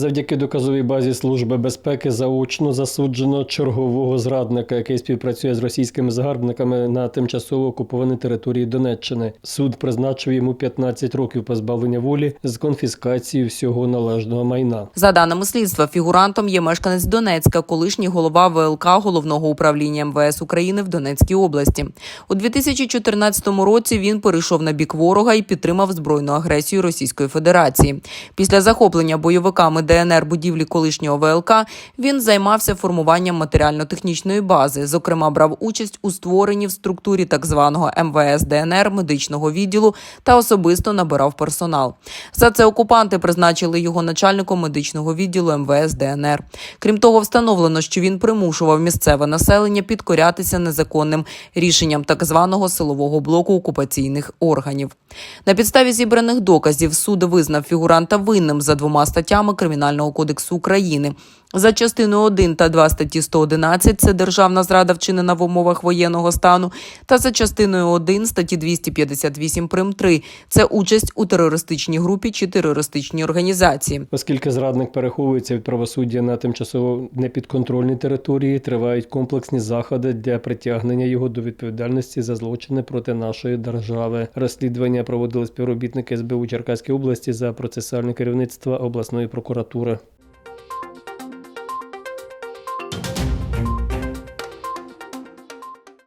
Завдяки доказовій базі Служби безпеки заочно засуджено чергового зрадника, який співпрацює з російськими загарбниками на тимчасово окупованій території Донеччини. Суд призначив йому 15 років позбавлення волі з конфіскацією всього належного майна. За даними слідства, фігурантом є мешканець Донецька, колишній голова ВЛК головного управління МВС України в Донецькій області. У 2014 році він перейшов на бік ворога і підтримав збройну агресію Російської Федерації. Після захоплення бойовиками ДНР будівлі колишнього ВЛК він займався формуванням матеріально-технічної бази. Зокрема, брав участь у створенні в структурі так званого МВС ДНР медичного відділу та особисто набирав персонал. За це окупанти призначили його начальником медичного відділу МВС ДНР. Крім того, встановлено, що він примушував місцеве населення підкорятися незаконним рішенням так званого силового блоку окупаційних органів. На підставі зібраних доказів суд визнав фігуранта винним за двома статтями Кримінального кодексу України. За частиною 1 та 2 статті 111 – це державна зрада вчинена в умовах воєнного стану, та за частиною 1 статті 258 прим. 3 – це участь у терористичній групі чи терористичній організації. Оскільки зрадник переховується від правосуддя на тимчасово непідконтрольній території, тривають комплексні заходи для притягнення його до відповідальності за злочини проти нашої держави. Розслідування проводили співробітники СБУ Черкаської області за процесуальне керівництво обласної прокуратури температури.